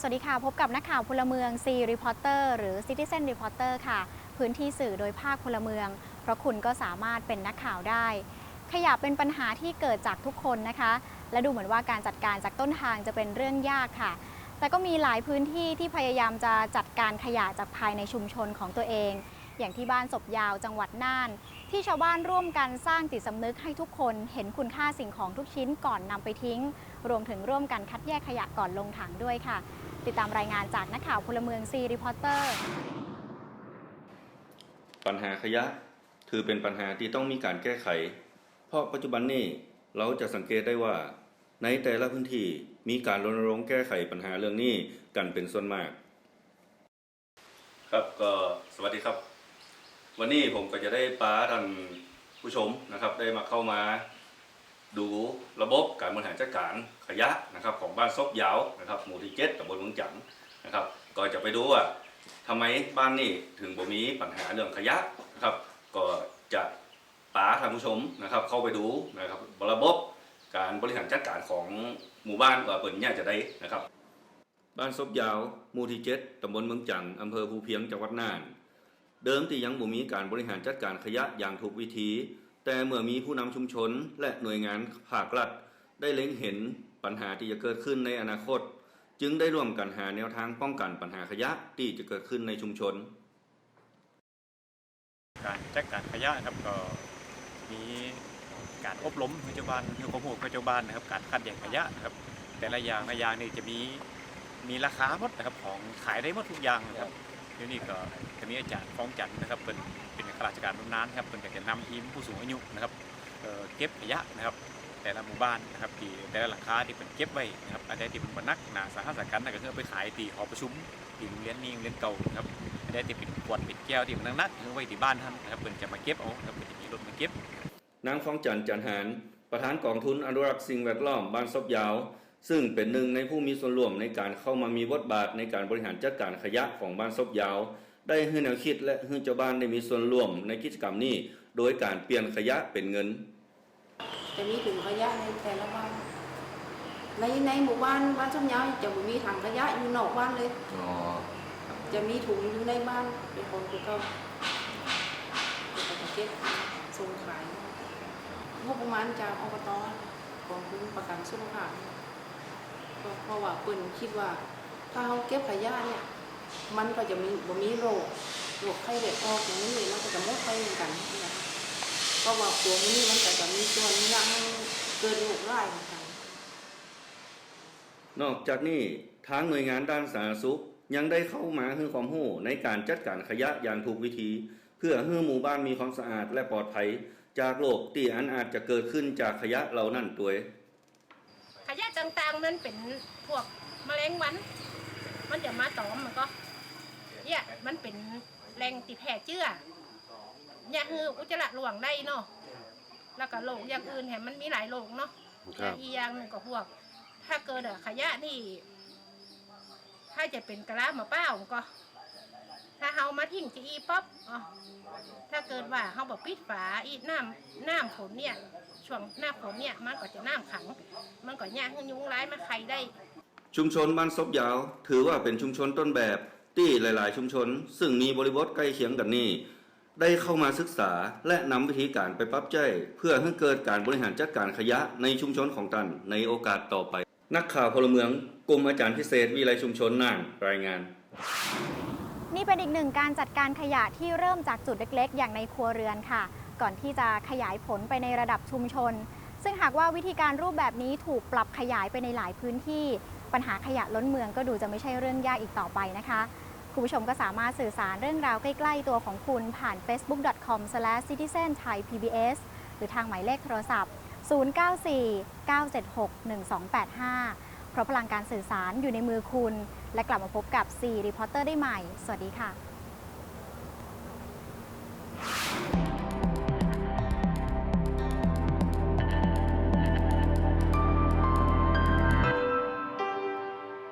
สวัสดีค่ะ พบกับนักข่าวพลเมือง C Reporter หรือ Citizen Reporter ค่ะ พื้นที่สื่อโดยภาคพลเมือง เพราะคุณก็สามารถเป็นนักข่าวได้ ขยะเป็นปัญหาที่เกิดจากทุกคนนะคะ และดูเหมือนว่าการจัดการจากต้นทางจะเป็นเรื่องยากค่ะ แต่ก็มีหลายพื้นที่ที่พยายามจะจัดการขยะจากภายในชุมชนของตัวเอง อย่างที่บ้านศพยาวจังหวัดน่าน ที่ชาวบ้านร่วมกันสร้างจิตสำนึกให้ทุกคนเห็นคุณค่าสิ่งของทุกชิ้นก่อนนำไปทิ้ง รวมถึงร่วมกันคัดแยกขยะก่อนลงถังด้วยค่ะ ติดตามรายงานจากนักข่าวพลเมืองซีรีพอร์เตอร์ปัญหาขยะถือเป็นปัญหาที่ต้องมีการแก้ไข เพราะปัจจุบันนี้เราจะสังเกตได้ว่า ในแต่ละพื้นที่มีการรณรงค์แก้ไขปัญหาเรื่องนี้กันเป็นส่วนมาก ครับก็สวัสดีครับ วันนี้ผมก็จะได้ป้าท่านผู้ชมนะครับ ได้มาเข้ามาดูระบบการบริหารจัดการขยะนะครับ ของบ้านซบยาวนะครับหมู่ที่เจ็ดตำบลเมืองจันนะครับ ก็จะไปดูว่าทำไมบ้านนี่ถึงบ่มีปัญหาเรื่องขยะนะครับ ก็จะป๋าท่านผู้ชมนะครับ เข้าไปดูนะครับระบบ การบริหารจัดการของหมู่บ้านว่าเปิดเนี่ยจะได้นะครับ บ้านซบยาวหมู่ที่เจ็ดตำบลเมืองจันทน์อำเภอภูเพียงจังหวัดน่าน เดิมที่ยังบ่มีการบริหารจัดการขยะอย่างถูกวิธี แต่เมื่อมีผู้นำชุมชนและหน่วยงานภาครัฐ ได้เล็งเห็นปัญหาที่จะเกิดขึ้นในอนาคต จึงได้ร่วมกันหาแนวทางป้องกันปัญหาขยะที่จะเกิดขึ้นในชุมชน การจัดการขยะครับก็มี การอบรมให้เจ้าบ้านให้ความรู้กับเจ้าบ้านนะครับการคัดแยกขยะนะครับแต่ละอย่างละอย่างนี่จะมีมีราคาหมดนะครับของขายได้หมดทุกอย่างนะครับเดี๋ยวนี้ก็จะมีอาจารย์ฟ้องจันนะครับเป็นเป็นข้าราชการบำนาญครับเป็นก็จะนำทีมผู้สูงอายุนะครับเก็บขยะนะครับแต่ละหมู่บ้านนะครับที่แต่ละหลังคาที่เป็นเก็บไว้นะครับอันใดที่เป็นบนักหนาสาหัสกันนะก็คือเอาไปขายตีหอประชุมตีโรงเรียนนี่โรงเรียนเก่านะครับอันใดที่เป็นขวดเป็นแก้วที่มันนักๆคือไว้ที่บ้านท่านนะครับเพิ่นจะมาเก็บเอาครับเพิ่นจะมีรถมาเก็บ นางฟองจันทร์จันหารประธานกองทุนอนุรักษ์สิ่งแวดล้อมบ้านซบยาว ซึ่งเป็นหนึ่งในผู้มีส่วนร่วมในการเข้ามามีบทบาทในการบริหารจัดการขยะของบ้านซบยาว ได้ให้แนวคิดและให้เจ้าบ้านได้มีส่วนร่วมในกิจกรรมนี้ โดยการเปลี่ยนขยะเป็นเงินจะมีถุงขยะในแต่ละบ้านในในหมู่บ้านบ้านส้มยาวจะบ่มีถังขยะอยู่นอกบ้านเลยจะมีถุงอยู่ในบ้านเป็นคนคือเขาจะไปเก็บส่งขาย งบประมาณจากอบตกองทุนประกันสุขภาพก็เพราะว่าเพิ่นคิดว่า ถ้าเขาเก็บขยะเนี่ย มันก็จะมีบ่มีโรคโรคไข้เลือดออกอย่างนี้มันก็จะมดไปเหมือนกันนะเพราะว่าพวนี้มันก็จะมีส่วนนั่งเกินโรคร้ายเหมือนกันนอกจากนี้ทางหน่วยงานด้านสาธารณสุขยังได้เข้ามาให้ความรู้ในการจัดการขยะอย่างถูกวิธี เพื่อให้หมู่บ้านมีความสะอาดและปลอดภัย จากโรคที่อันอาจจะเกิดขึ้นจากขยะเหล่านั้นตัวเองขยะต่างๆมันเป็นพวกแมลงวัน มันจะมาตอมมันก็เนี่ยมันเป็นแรงติดแผลเจื้อเนี่ยคืออุจจาระหลวงได้เนาะแล้วก็โรคอย่างอื่นแถมมันมีหลายโรคเนาะครับอีกอย่างหนึ่งก็พวก ถ้าเกิดอะขยะนี่ ถ้าจะเป็นกระลามาเป้ามันก็ ถ้าเฮามาทิ้งจะอีป๊อปอ๋อถ้าเกิดว่าเฮาบอกปิดฝาอีน้ำน้ำฝนเนี่ยช่วงหน้าฝนเนี่ยมันก็จะน้ำขัง มันก็ยากให้ยุงร้ายมาไข่ได้ ชุมชนบ้านซบยาว ถือว่าเป็นชุมชนต้นแบบที่หลาย ๆ ชุมชน ซึ่งมีบริบทใกล้เคียงกันนี้ได้เข้ามาศึกษาและนำวิธีการไปปรับใช้เพื่อให้เกิดการบริหารจัดการขยะในชุมชนของตันในโอกาสต่อไป นักข่าวพลเมืองกรมอาจารย์พิเศษวิไลชุมชนน่านรายงาน นี่เป็นอีกหนึ่งการจัดการขยะที่เริ่มจากจุดเล็ก ๆ อย่างในครัวเรือนค่ะ ก่อนที่จะขยายผลไปในระดับชุมชน ซึ่งหากว่าวิธีการรูปแบบนี้ถูกปรับขยายไปในหลายพื้นที่ ปัญหาขยะล้นเมืองก็ดูจะไม่ใช่เรื่องยากอีกต่อไปนะคะคุณผู้ชมก็สามารถสื่อสารเรื่องราวใกล้ ๆ ตัวของคุณผ่าน facebook.com/citizenthaipbs หรือทางหมายเลขโทรศัพท์ 094-976-1285 เพราะพลังการสื่อสารอยู่ในมือคุณ และกลับมาพบกับ4 Reporter ได้ใหม่ สวัสดีค่ะ